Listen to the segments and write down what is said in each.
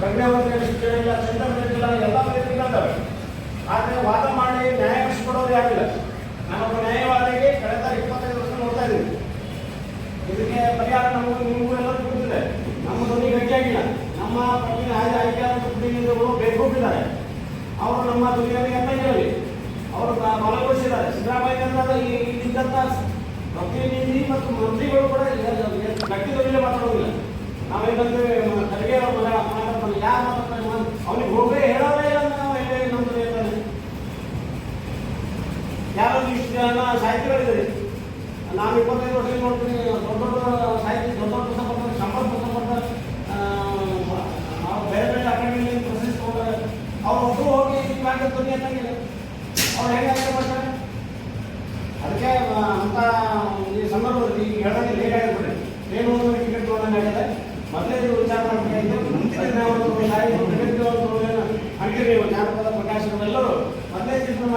ಪ್ರಜ್ಞಾವಂತರ ಶಿಕ್ಷಣ ಇಲ್ಲ ಸೆಂಟರ್ ಎಲ್ಲ ಇದ್ದಾವೆ ಆದರೆ ವಾದ ಮಾಡಿ ನ್ಯಾಯ ಕೊಡೋರು ಯಾರಿಲ್ಲ ನಾನೊಬ್ಬ ನ್ಯಾಯವಾದಿಗೆ ಕಳೆದ ಇಪ್ಪತ್ತೈದು ವರ್ಷ ನೋಡ್ತಾ ಇದ್ದೀನಿ ಇದಕ್ಕೆ ಪರಿಹಾರ ನಮಗೂ ನಿಮಗೂ ಎಲ್ಲ ಗೊತ್ತಿದೆ ನಮ್ಮ ಧ್ವನಿ ಗಟ್ಟಿಯಾಗಿಲ್ಲ ನಮ್ಮ ಪಟ್ಟಿನ ಆಯ್ದ ಆಯ್ಕೆಯಾದ ಪ್ರತಿನಿಧಿಗಳು ಬೇರ್ಕೊಟ್ಟಿದ್ದಾರೆ ಅವರು ನಮ್ಮ ಧ್ವನಿಯಲ್ಲಿ ಎತ್ತ ಹೇಳಿ ಅವರು ಬಲಗೊಳಿಸಿದ್ದಾರೆ ಸಿದ್ದರಾಮಯ್ಯ ಈ ಇದ್ದಂಥ ಪ್ರತಿನಿಧಿ ಮತ್ತು ಮಂತ್ರಿಗಳು ಕೂಡ ಗಟ್ಟಿ ಧ್ವನಿಯಲ್ಲಿ ಮಾತಾಡೋದಿಲ್ಲ ನಾವೇನಂದ್ರೆ ಯಾರು ಅವನಿಗೆ ಹೋಗೇ ಹೇಳೋದೇ ಇಲ್ಲ ನಾವು ಹೇಳಿ ನಮ್ದು ಹೇಳ್ತಾರೆ ಯಾರೋ ಇಷ್ಟು ಜನ ಸಾಹಿತ್ಯಗಳಿದ್ದಾರೆ ನಾನು ಇಪ್ಪತ್ತೈದು ವರ್ಷ ನೋಡ್ತೀನಿ ದೊಡ್ಡ ದೊಡ್ಡ ಸಾಹಿತ್ಯ ದೊಡ್ಡ ದೊಡ್ಡ ಬರ್ತಾರೆ ಶಂಬರ್ ಪುಸ್ತಕ ಬರ್ತಾರೆ ಬೇರೆ ಬೇರೆ ಅಕಾಡೆಮಿಯಲ್ಲಿ ಪ್ರಶಸ್ತಿ ಅವ್ರು ಒಬ್ಬರು ಹೋಗಿ ಇವಾಗ ಧ್ವನಿ ಅಂತಂಗಿಲ್ಲ ಅವ್ರು ಹೆಂಗೆ ಮಾಡ್ತಾರೆ ಅದಕ್ಕೆ ಅಂತ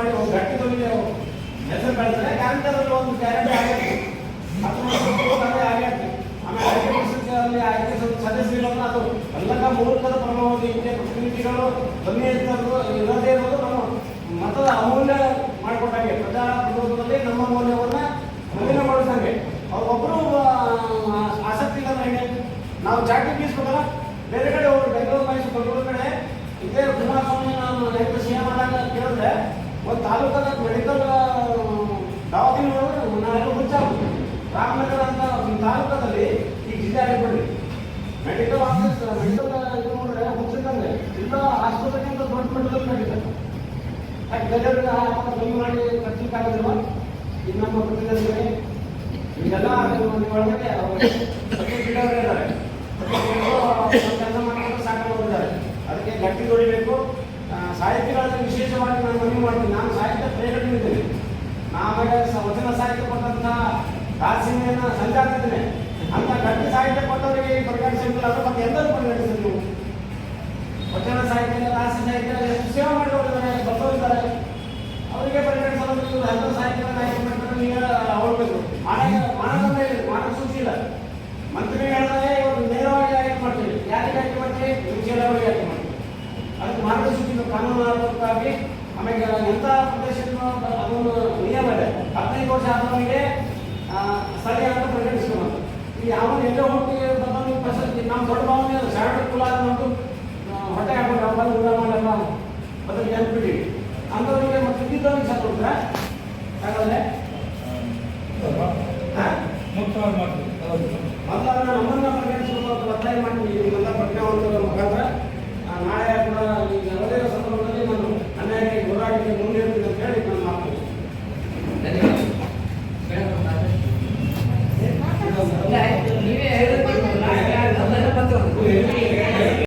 ಮಾಡಿ ಒಂದು ಗಟ್ಟಿ ಧ್ವನಿಗೆ ಹೆಸರು ಬೆಳೆದ್ರೆ ಗ್ಯಾರಂಟಿ ಅದರಲ್ಲಿ ಒಂದು ಗ್ಯಾರಂಟಿ ಆಗೈತೆ ಹತ್ತು ವರ್ಷ ಆಗೈತೆ ಆಮೇಲೆ ಆಯ್ಕೆ ಪುಸ್ತಕದಲ್ಲಿ ಆಯ್ಕೆ ಸದ- ಸದಸ್ಯರುಗಳನ್ನ ಅದು ಎಲ್ಲಕ ಮೂಲಕದ ಪ್ರಭಾವದ ಹಿಂದೆ ಪ್ರತಿನಿಧಿಗಳು ಇರೋದೇ ಇರೋದು ನಮ್ಮ ಮತದ ಅಮೂಲ್ಯ ಮಾಡಿಕೊಟ್ಟಂಗೆ. ಪ್ರಜಾ ಪ್ರಭುತ್ವದಲ್ಲಿ ನಮ್ಮ ಮೌಲ್ಯವನ್ನ ಮಲಿನಗೊಳಿಸಂಗೆ ಆಸಕ್ತಿ ಇಲ್ಲ ಹೆಂಗೆ ನಾವು ಜಾತಿ ಬೀಸ್ಬೇಕಲ್ಲ? ಬೇರೆ ಕಡೆ ಹೋಗಿ ಬೆಂಗಳೂರು, ಮೈಸೂರು ಬೆಂಗಳೂರು ಕಡೆ. ಇದೇ ಕುಮಾರಸ್ವಾಮಿ ನಾನು ರೈತ ಸಿ ಎಂ ಆದಾಗ ಕೇಳಿದ್ರೆ ಒಂದು ತಾಲೂಕದ ಮೆಡಿಕಲ್ ದವಾಖಾನೆ ನಾವೆಲ್ಲ ಹುಚ್ಚಾಗ ರಾಮನಗರ ಅಂತ ಒಂದು ತಾಲೂಕದಲ್ಲಿ ಈ ಜಿಲ್ಲೆ ಆಗಿಬಿಡ್ರಿ ಮೆಡಿಕಲ್ ಆಫೀಸ್ ಮೆಡಿಕಲ್ ಇದು ನೋಡಿದ್ರೆ ಹುಚ್ಚಿದಂಗೆ ಇಲ್ಲ ಆಸ್ಪತ್ರೆಗಿಂತ ದೊಡ್ಡ ಮೆಡಿಕಲ್ ನಡೀತಾರೆ ಯಾಕೆ ಗದಗ ಕಮ್ಮಿ ಮಾಡಿ ಖರ್ಚಿಗಾಗೋದಿಲ್ವ ಇದು ನಮ್ಮ ಪ್ರತಿನಿಧಿಗಳಿಗೆ ಇದೆಲ್ಲ ಒಳಗಡೆ ಕೆಲಸ ಮಾಡ್ಕೊಂಡು ಸಾಕೊಂಡು ಹೋಗಿದ್ದಾರೆ ಅದಕ್ಕೆ ಗಟ್ಟಿ ದುಡಿಬೇಕು ಆ, ಸಾಹಿತ್ಯಗಳಲ್ಲಿ ವಿಶೇಷವಾಗಿ ನಾನು ಮನವಿ ಮಾಡ್ತೀನಿ. ನಾನು ಸಾಹಿತ್ಯ ಪ್ರೇರಣೆ ಸ- ವಚನ ಸಾಹಿತ್ಯ ಕೊಟ್ಟಂತಹ ದಾಸಿಮೆಯನ್ನ ಸಂಜಾತಿದ್ದೇನೆ. ಅಂತ ಗಟ್ಟಿ ಸಾಹಿತ್ಯ ಕೊಟ್ಟವರಿಗೆ ಪರಿಗಣಿಸಿಲ್ಲ ಅದು ಕಾನೂನಾತ್ಮಕವಾಗಿ ಆಮೇಲೆ ಎಂಥ ಪ್ರದೇಶವನ್ನು ಅದೊಂದು ನಿಯಮ ಇದೆ. ಹದಿನೈದು ವರ್ಷ ಆದವನಿಗೆ ಸ್ಥಳೀಯ ಅಂತ ಪರಿಗಣಿಸ್ಕೊಂಡು ಈ ಅವನು ಎಲ್ಲೋ ಹೋಗಿ ಬಂದವನಿಗೆ ಪ್ರಶಸ್ತಿ ನಮ್ಮ ದೊಡ್ಡ ಭಾವನೆ ಅದು ಕುಲ ಅನ್ನೋದು ಹೊಟ್ಟೆ ಹಾಕೊಂಡು ನಮ್ಮ ಬಂದು ಊಟ ಮಾಡಲ್ಲ ಅದನ್ನು ನೆನ್ಪಿಡಿ ಅಂಥವ್ರಿಗೆ ಮತ್ತೆ ಇದ್ದಿದ್ದವನಿಗೆ ಸತ್ತು ಹಾಗಾದ್ರೆ? ಮತ್ತೆ ಮಾತು